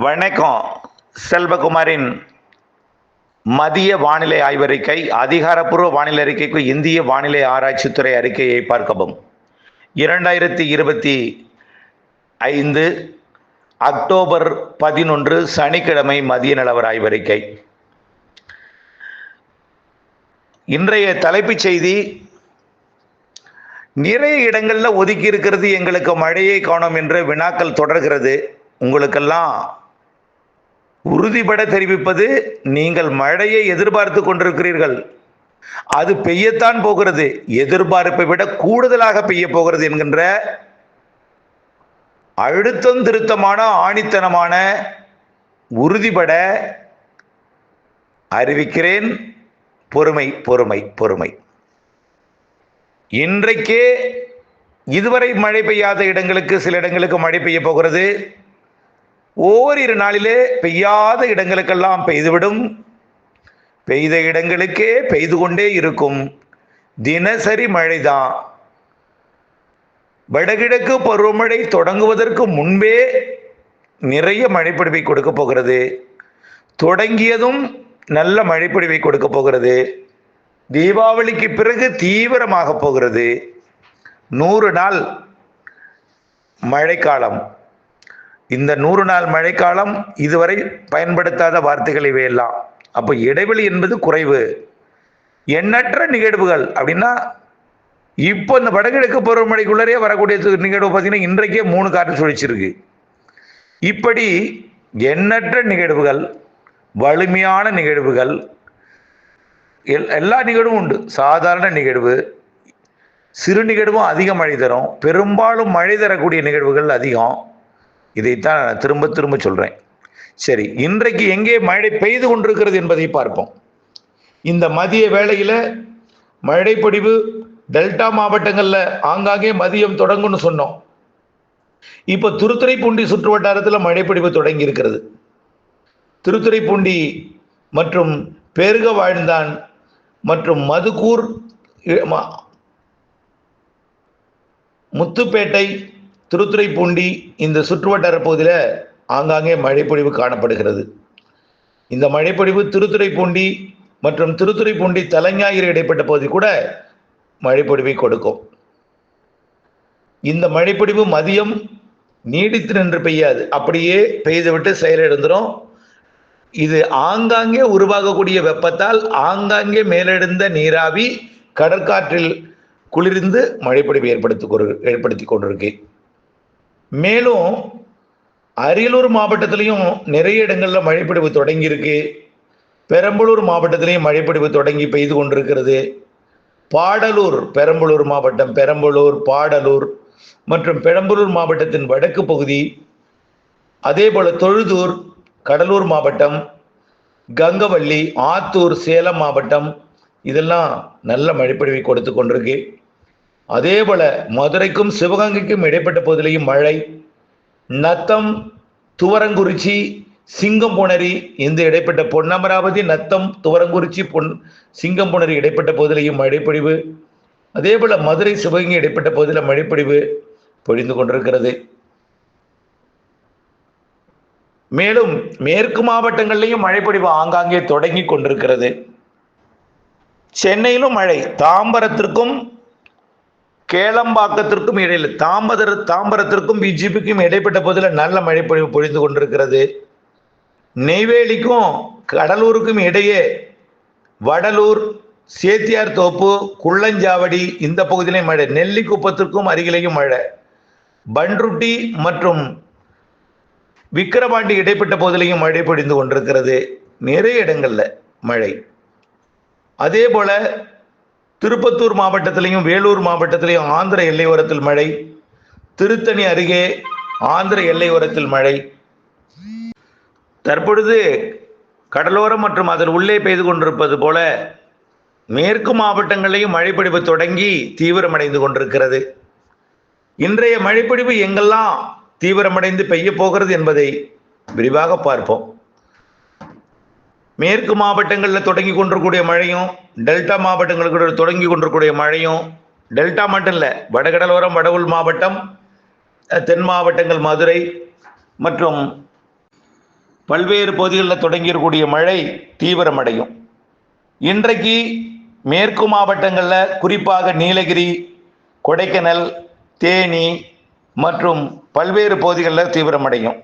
வணக்கம். செல்வகுமாரின் மதிய வானிலை ஆய்வறிக்கை அதிகாரப்பூர்வ வானிலை அறிக்கைக்கு இந்திய வானிலை ஆராய்ச்சித்துறை அறிக்கையை பார்க்கவும். இரண்டாயிரத்தி இருபத்தி ஐந்து அக்டோபர் பதினொன்று சனிக்கிழமை மதிய நிலவர ஆய்வறிக்கை. இன்றைய தலைப்புச் செய்தி நிறைய இடங்களில் ஒதுக்கி இருக்கிறது எங்களுக்கு மழையை காணோம் என்று வினாக்கள் தொடர்கிறது. உங்களுக்கெல்லாம் உறுதிபட தெரிவிப்பது நீங்கள் மழையை எதிர்பார்த்து கொண்டிருக்கிறீர்கள். அது பெய்யத்தான் போகிறது. எதிர்பார்ப்பை விட கூடுதலாக பெய்ய போகிறது என்கின்ற அழுத்தம் திருத்தமான ஆணித்தனமான உறுதிபட அறிவிக்கிறேன். பொறுமை பொறுமை பொறுமை. இன்றைக்கே இதுவரை மழை பெய்யாத இடங்களுக்கு சில இடங்களுக்கு மழை பெய்ய போகிறது. ஓரிரு நாளிலே பெய்யாத இடங்களுக்கெல்லாம் பெய்துவிடும். பெய்த இடங்களுக்கே பெய்து கொண்டே இருக்கும். தினசரி மழைதான் வடகிழக்கு பருவமழை தொடங்குவதற்கு முன்பே நிறைய மழைப்பிடிவை கொடுக்க போகிறது. தொடங்கியதும் நல்ல மழைப்பிடிவை கொடுக்க போகிறது. தீபாவளிக்கு பிறகு தீவிரமாக போகிறது. நூறு நாள் மழைக்காலம். இந்த நூறு நாள் மழைக்காலம் இதுவரை பயன்படுத்தாத வார்த்தைகள் இவையெல்லாம். அப்போ இடைவெளி என்பது குறைவு. எண்ணற்ற நிகழ்வுகள் அப்படின்னா இப்போ இந்த வடகிழக்கு பருவமழைக்குள்ளரே வரக்கூடிய நிகழ்வு பார்த்தீங்கன்னா இன்றைக்கே மூணு காற்று சுழிச்சிருக்கு. இப்படி எண்ணற்ற நிகழ்வுகள் வலிமையான நிகழ்வுகள் எல் எல்லா நிகழ்வும் உண்டு. சாதாரண நிகழ்வு சிறு நிகழ்வும் அதிக மழை தரும். பெரும்பாலும் மழை தரக்கூடிய நிகழ்வுகள் அதிகம். இதைத்தான் நான் திரும்ப திரும்ப சொல்றேன். சரி இன்றைக்கு எங்கே மழை பெய்து கொண்டிருக்கிறது என்பதை பார்ப்போம். இந்த மதிய வேளையில மழைப்பொடிவு டெல்டா மாவட்டங்களில் ஆங்காங்கே மதியம் தொடங்கும்னு சொன்னோம். இப்போ திருத்துறைப்பூண்டி சுற்று வட்டாரத்தில் மழைப்பொடிவு தொடங்கி இருக்கிறது திருத்துறைப்பூண்டி மற்றும் பெருக வாழ்ந்தான் மற்றும் மதுக்கூர் முத்துப்பேட்டை திருத்துறைப்பூண்டி இந்த சுற்றுவட்டார பகுதியில் ஆங்காங்கே மழைப்பொழிவு காணப்படுகிறது. இந்த மழைப்பொழிவு திருத்துறைப்பூண்டி மற்றும் திருத்துறைப்பூண்டி தலைஞாயிறு இடைப்பட்ட பகுதி கூட மழைப்பொழிவை கொடுக்கும். இந்த மழைப்பொழிவு மதியம் நீடித்து நின்று பெய்யாது. அப்படியே பெய்துவிட்டு செயலிழந்துடும் இது ஆங்காங்கே உருவாகக்கூடிய வெப்பத்தால் ஆங்காங்கே மேலெழுந்த நீராவி கடற்காற்றில் குளிர்ந்து மழைப்பொழிவு ஏற்படுத்தி கொண்டு ஏற்படுத்தி கொண்டிருக்கு. மேலும் அரியலூர் மாவட்டத்திலையும் நிறைய இடங்களில் மழைப்பிடிவு தொடங்கியிருக்கு. பெரம்பலூர் மாவட்டத்திலையும் மழைப்பிடிவு தொடங்கி பெய்து கொண்டிருக்கிறது. பாடலூர் பெரம்பலூர் மாவட்டம் பெரம்பலூர் பாடலூர் மற்றும் பெரம்பலூர் மாவட்டத்தின் வடக்கு பகுதி அதே போல தொழுதூர் கடலூர் மாவட்டம் கங்கவள்ளி ஆத்தூர் சேலம் மாவட்டம் இதெல்லாம் நல்ல மழைப்பொழிவை கொடுத்து கொண்டிருக்கு. அதே போல மதுரைக்கும் சிவகங்கைக்கும் இடைப்பட்ட பகுதியிலையும் மழை நத்தம் துவரங்குறிச்சி சிங்கம்புணரி இந்த இடைப்பட்ட பொன்னமராவதி நத்தம் துவரங்குறிச்சி பொன் சிங்கம்புணரி இடைப்பட்ட பகுதியிலையும் மழைப்பொழிவு. அதே போல் மதுரை சிவகங்கை இடைப்பட்ட பகுதியில் மழைப்பொழிவு பொழிந்து கொண்டிருக்கிறது. மேலும் மேற்கு மாவட்டங்களிலையும் மழைப்பொழிவு ஆங்காங்கே தொடங்கி கொண்டிருக்கிறது. சென்னையிலும் மழை தாம்பரத்திற்கும் கேளம்பாக்கத்திற்கும் இடையில் தாம்பதர் தாம்பரத்திற்கும் பிஜேபிக்கும் இடைப்பட்ட பகுதியில் நல்ல மழை பொழிவு பொழிந்து கொண்டிருக்கிறது. நெய்வேலிக்கும் கடலூருக்கும் இடையே வடலூர் சேத்தியார் தோப்பு குள்ளஞ்சாவடி இந்த பகுதியிலையும் மழை நெல்லிக்குப்பத்திற்கும் அருகிலேயும் மழை. பன்ருட்டி மற்றும் விக்கிரவாண்டி இடைப்பட்ட பகுதியிலையும் மழை பொழிந்து கொண்டிருக்கிறது. நிறைய இடங்களில் மழை. அதே போல திருப்பத்தூர் மாவட்டத்திலையும் வேலூர் மாவட்டத்திலையும் ஆந்திர எல்லையோரத்தில் மழை. திருத்தணி அருகே ஆந்திர எல்லையோரத்தில் மழை. தற்பொழுது கடலோரம் மற்றும் அதன் உள்ளே பெய்து கொண்டிருப்பது போல மேற்கு மாவட்டங்களிலையும் மழைப்பிடிப்பு தொடங்கி தீவிரமடைந்து கொண்டிருக்கிறது. இன்றைய மழைப்பிடிப்பு எங்கெல்லாம் தீவிரமடைந்து பெய்ய போகிறது என்பதை விரிவாக பார்ப்போம். மேற்கு மாவட்டங்களில் தொடங்கி கொண்டிருக்கூடிய மழையும் டெல்டா மாவட்டங்களுக்கு தொடங்கி கொண்டிருக்கூடிய மழையும் டெல்டா மட்டும் இல்லை வடகடலோரம் வடவுள் மாவட்டம் தென் மாவட்டங்கள் மதுரை மற்றும் பல்வேறு பகுதிகளில் தொடங்கியிருக்கக்கூடிய மழை தீவிரமடையும். இன்றைக்கு மேற்கு மாவட்டங்களில் குறிப்பாக நீலகிரி கொடைக்கானல் தேனி மற்றும் பல்வேறு பகுதிகளில் தீவிரமடையும்.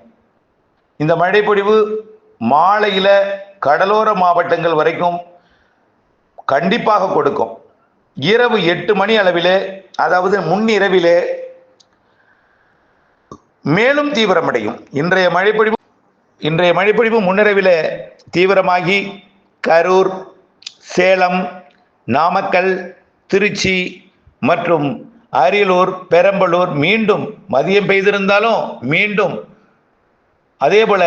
இந்த மழைப்பொழிவு மாலையில் கடலோர மாவட்டங்கள் வரைக்கும் கண்டிப்பாக கொடுக்கும். இரவு எட்டு மணி அளவிலே அதாவது முன்னிரவிலே மேலும் தீவிரமடையும். இன்றைய மழைப்பொழிவு இன்றைய மழைப்பொழிவு முன்னிரவிலே தீவிரமாகி கரூர் சேலம் நாமக்கல் திருச்சி மற்றும் அரியலூர் பெரம்பலூர் மீண்டும் மதியம் பெய்திருந்தாலும் மீண்டும் அதே போல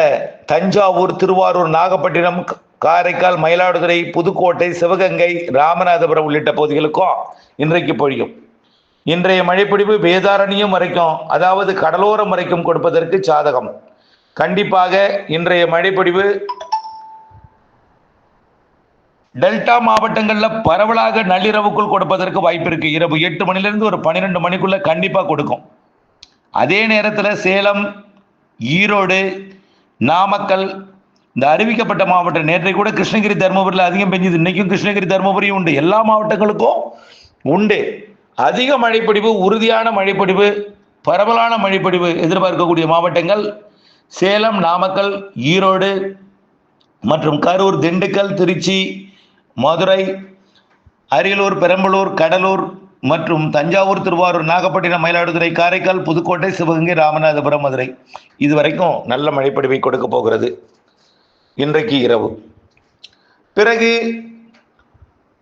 தஞ்சாவூர் திருவாரூர் நாகப்பட்டினம் காரைக்கால் மயிலாடுதுறை புதுக்கோட்டை சிவகங்கை ராமநாதபுரம் உள்ளிட்ட பகுதிகளுக்கும் இன்றைக்கு பொழியும். இன்றைய மழைப்பிடிப்பு வேதாரண்யம் வரைக்கும் அதாவது கடலோரம் வரைக்கும் கொடுப்பதற்கு சாதகம். கண்டிப்பாக இன்றைய மழைப்பிடிவு டெல்டா மாவட்டங்களில் பரவலாக நள்ளிரவுக்குள் கொடுப்பதற்கு வாய்ப்பு இருக்கு. இரவு எட்டு மணிலிருந்து ஒரு பன்னிரெண்டு மணிக்குள்ள கண்டிப்பாக கொடுக்கும். அதே நேரத்தில் சேலம் ஈரோடு நாமக்கல் இந்த அறிவிக்கப்பட்ட மாவட்டம். நேற்றை கூட கிருஷ்ணகிரி தருமபுரியில் அதிகம் பெஞ்சது இன்னைக்கும் கிருஷ்ணகிரி தருமபுரியும் உண்டு. எல்லா மாவட்டங்களுக்கும் உண்டு. அதிக மழைப்பொடிவு உறுதியான மழைப்பொடிவு பரவலான மழைப்பொடிவு எதிர்பார்க்கக்கூடிய மாவட்டங்கள் சேலம் நாமக்கல் ஈரோடு மற்றும் கரூர் திண்டுக்கல் திருச்சி மதுரை அரியலூர் பெரம்பலூர் கடலூர் மற்றும் தஞ்சாவூர் திருவாரூர் நாகப்பட்டினம் மயிலாடுதுறை காரைக்கால் புதுக்கோட்டை சிவகங்கை ராமநாதபுரம் மதுரை. இதுவரைக்கும் நல்ல மழைப்படிவை கொடுக்க போகிறது இன்றைக்கு இரவு. பிறகு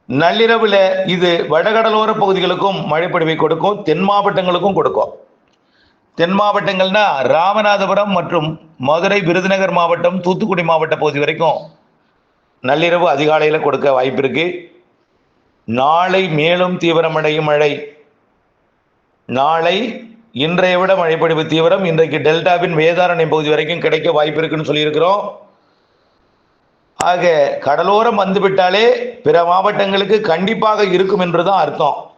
நள்ளிரவில் இது வடகடலோர பகுதிகளுக்கும் மழைப்படிவை கொடுக்கும் தென் மாவட்டங்களுக்கும் கொடுக்கும். தென் மாவட்டங்கள்னா ராமநாதபுரம் மற்றும் மதுரை விருதுநகர் மாவட்டம் தூத்துக்குடி மாவட்ட பகுதி வரைக்கும் நள்ளிரவு அதிகாலையில் கொடுக்க வாய்ப்பு இருக்குது நாளை மேலும் தீவிரமடையும் மழை. நாளை இன்றைய விட மழைப்பொழிவு தீவிரம். இன்றைக்கு டெல்டாவின் வேதாரண்யம் பகுதி வரைக்கும் கிடைக்க வாய்ப்பு இருக்குன்னு சொல்லியிருக்கிறோம். ஆக கடலோரம் வந்துவிட்டாலே பிற மாவட்டங்களுக்கு கண்டிப்பாக இருக்கும் என்றுதான் அர்த்தம்.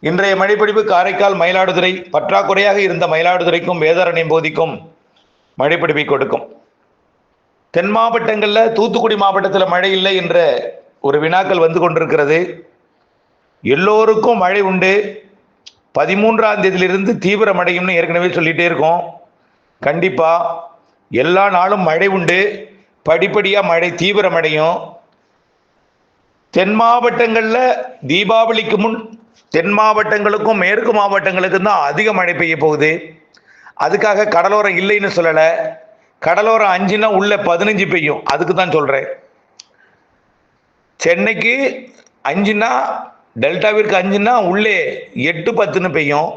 இன்றைய மழைப்பொழிவு காரைக்கால் மயிலாடுதுறை பற்றாக்குறையாக இருந்த மயிலாடுதுறைக்கும் வேதாரண்யம் பகுதிக்கும் மழைப்பொழிவை கொடுக்கும். தென் மாவட்டங்களில் தூத்துக்குடி மாவட்டத்தில் மழை இல்லை என்ற ஒரு வினாக்கள் வந்து கொண்டிருக்கிறது. எல்லோருக்கும் மழை உண்டு. பதிமூன்றாம் தேதியிலிருந்து தீவிரமடையும்னு ஏற்கனவே சொல்லிகிட்டே இருக்கோம். கண்டிப்பாக எல்லா நாளும் மழை உண்டு. படிப்படியாக மழை தீவிரமடையும். தென் மாவட்டங்களில் தீபாவளிக்கு முன் தென் மாவட்டங்களுக்கும் மேற்கு மாவட்டங்களுக்கும் தான் அதிக மழை பெய்ய போகுது. அதுக்காக கடலோரம் இல்லைன்னு சொல்லலை. கடலோரம் அஞ்சுன்னா உள்ள பதினஞ்சு பெய்யும். அதுக்கு தான் சொல்கிறேன் சென்னைக்கு அஞ்சுன்னா டெல்டாவிற்கு அஞ்சுன்னா உள்ளே எட்டு பத்துன்னு பெய்யும்.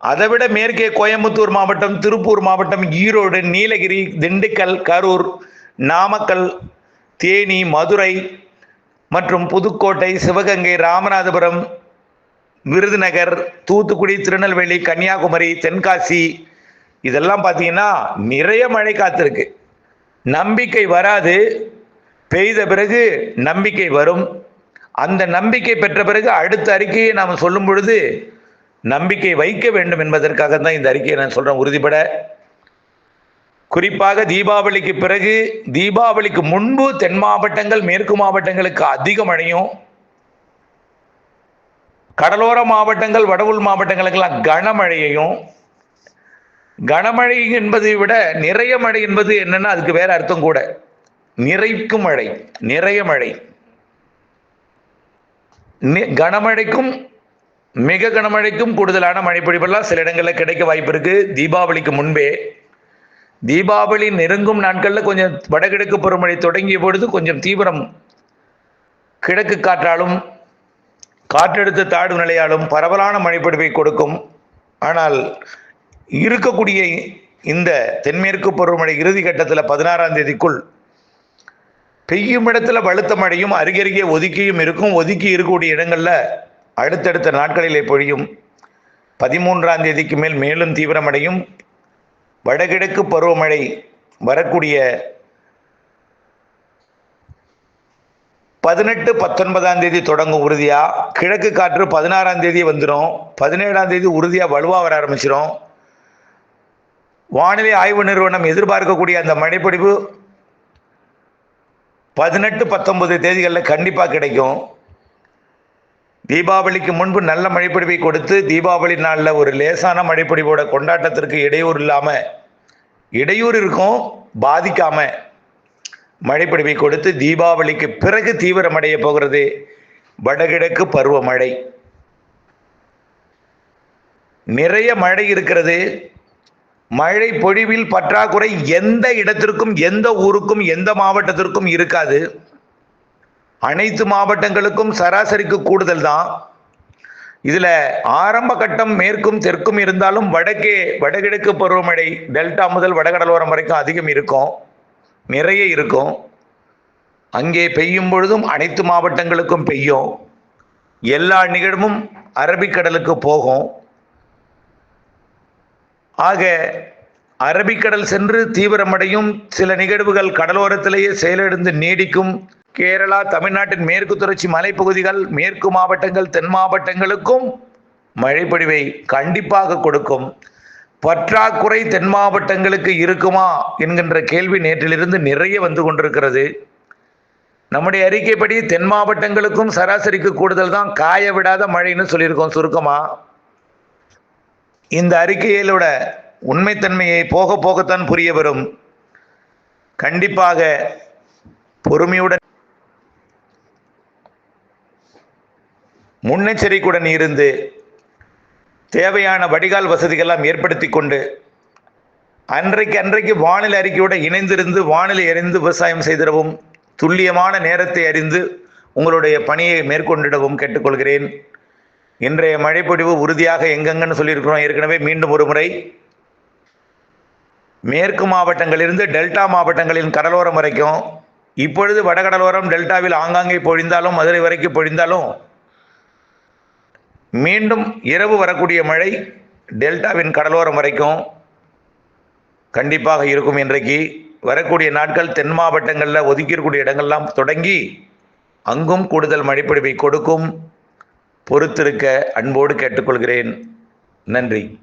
அதை விட மேற்கே கோயம்புத்தூர் மாவட்டம் திருப்பூர் மாவட்டம் ஈரோடு நீலகிரி திண்டுக்கல் கரூர் நாமக்கல் தேனி மதுரை மற்றும் புதுக்கோட்டை சிவகங்கை ராமநாதபுரம் விருதுநகர் தூத்துக்குடி திருநெல்வேலி கன்னியாகுமரி தென்காசி. இதெல்லாம் பார்த்தீங்கன்னா நிறைய மழை காத்திருக்கு. நம்பிக்கை வராது. பெய்த பிறகு நம்பிக்கை வரும். அந்த நம்பிக்கை பெற்ற பிறகு அடுத்த அறிக்கையை நாம் சொல்லும் பொழுது நம்பிக்கை வைக்க வேண்டும் என்பதற்காக தான் இந்த அறிக்கையை நான் சொல்கிறேன் உறுதிபட. குறிப்பாக தீபாவளிக்கு பிறகு தீபாவளிக்கு முன்பு தென் மாவட்டங்கள் மேற்கு மாவட்டங்களுக்கு அதிக மழையும் கடலோர மாவட்டங்கள் வடவுள் மாவட்டங்களுக்கெல்லாம் கனமழையையும் கனமழை என்பதை விட நிறைய மழை என்பது என்னன்னா அதுக்கு வேற அர்த்தம் கூட. நிறைக்கும் மழை நிறைய மழை. நி- கனமழைக்கும் மிக கனமழைக்கும் கூடுதலான மழைப்பொழிவெல்லாம் சில இடங்களில் கிடைக்க வாய்ப்பு இருக்கு. தீபாவளிக்கு முன்பே தீபாவளி நெருங்கும் நாட்களில் கொஞ்சம் வடகிழக்கு பருவமழை தொடங்கிய பொழுது கொஞ்சம் தீவிரம் கிழக்கு காற்றாலும் காற்றெடுத்த தாழ்வு நிலையாலும் பரவலான மழைப்பொழிவை கொடுக்கும். ஆனால் இருக்கக்கூடிய இந்த தென்மேற்கு பருவமழை இறுதி கட்டத்தில் பதினாறாம் தேதிக்குள் பெய்யும் இடத்துல பழுத்த மழையும் அருகருகே ஒதுக்கியும் இருக்கும். ஒதுக்கி இருக்கக்கூடிய இடங்களில் அடுத்தடுத்த நாட்களிலே பொழியும். பதிமூன்றாம் தேதிக்கு மேல் மேலும் தீவிரமடையும். வடகிழக்கு பருவமழை வரக்கூடிய பதினெட்டு பத்தொன்பதாம் தேதி தொடங்கும் உறுதியாக கிழக்கு காற்று பதினாறாம் தேதி வந்துடும் பதினேழாம் தேதி உறுதியாக வலுவாக வர ஆரம்பிச்சிடும் வானிலை ஆய்வு நிறுவனம் எதிர்பார்க்கக்கூடிய அந்த மழைப்பொடிவு பதினெட்டு பத்தொன்பது தேதிகளில் கண்டிப்பாக கிடைக்கும். தீபாவளிக்கு முன்பு நல்ல மழைப்பொழிவை கொடுத்து தீபாவளி நாளில் ஒரு லேசான மழைப்பொழிவோட கொண்டாட்டத்திற்கு இடையூறு இல்லாமல் இடையூறு இருக்கும் பாதிக்காமல் மழைப்பொழிவை கொடுத்து தீபாவளிக்கு பிறகு தீவிரமடைய போகிறது வடகிழக்கு பருவமழை. நிறைய மழை இருக்கிறது. மழை பொழிவில் பற்றாக்குறை எந்த இடத்திற்கும் எந்த ஊருக்கும் எந்த மாவட்டத்திற்கும் இருக்காது. அனைத்து மாவட்டங்களுக்கும் சராசரிக்கு கூடுதல் தான். இதில் ஆரம்ப கட்டம் மேற்கும் தெற்கும் இருந்தாலும் வடக்கே வடகிழக்கு பருவமழை டெல்டா முதல் வடகடலோரம் வரைக்கும் அதிகம் இருக்கும். நிறைய இருக்கும். அங்கே பெய்யும் பொழுதும் அனைத்து மாவட்டங்களுக்கும் பெய்யும். எல்லா நிகழ்வும் அரபிக்கடலுக்கு போகும். ஆக அரபிக்கடல் சென்று தீவிரமடையும் சில நிகழ்வுகள் கடலோரத்திலேயே செயலிழந்து நீடிக்கும். கேரளா தமிழ்நாட்டின் மேற்கு தொடர்ச்சி மலைப்பகுதிகள் மேற்கு மாவட்டங்கள் தென் மாவட்டங்களுக்கும் மழைப்பொழிவை கண்டிப்பாக கொடுக்கும். பற்றாக்குறை தென் மாவட்டங்களுக்கு இருக்குமா என்கின்ற கேள்வி நேற்றிலிருந்து நிறைய வந்து கொண்டிருக்கிறது. நம்முடைய அறிக்கைப்படி தென் மாவட்டங்களுக்கும் சராசரிக்கு கூடுதல் தான் காய விடாத மழைன்னு சொல்லியிருக்கோம். சுருக்கமாக இந்த அறிக்கையிலோட உண்மைத்தன்மையை போக போகத்தான் புரிய வரும். கண்டிப்பாக பொறுமையுடன் முன்னெச்சரிக்கையுடன் இருந்து தேவையான வடிகால் வசதிகள்லாம் ஏற்படுத்தி கொண்டு அன்றைக்கு அன்றைக்கு வானிலை அறிக்கையோடு இணைந்திருந்து வானிலை அறிந்து விவசாயம் செய்திடவும் துல்லியமான நேரத்தை அறிந்து உங்களுடைய பணியை மேற்கொண்டிடவும் கேட்டுக்கொள்கிறேன். இன்றைய மழைப்பொழிவு உறுதியாக எங்கெங்கன்னு சொல்லியிருக்கிறோம். ஏற்கனவே மீண்டும் ஒரு முறை மேற்கு மாவட்டங்களிலிருந்து டெல்டா மாவட்டங்களின் கடலோரம் வரைக்கும் இப்பொழுது வடகடலோரம் டெல்டாவில் ஆங்காங்கே பொழிந்தாலும் மதுரை வரைக்கும் பொழிந்தாலும் மீண்டும் இரவு வரக்கூடிய மழை டெல்டாவின் கடலோரம் வரைக்கும் கண்டிப்பாக இருக்கும் இன்றைக்கு. வரக்கூடிய நாட்கள் தென் மாவட்டங்களில் ஒதுக்கியிருக்கூடிய இடங்கள்லாம் தொடங்கி அங்கும் கூடுதல் மழைப்பொழிவை கொடுக்கும். பொறுத்திருக்க அன்போடு கேட்டுக்கொள்கிறேன். நன்றி.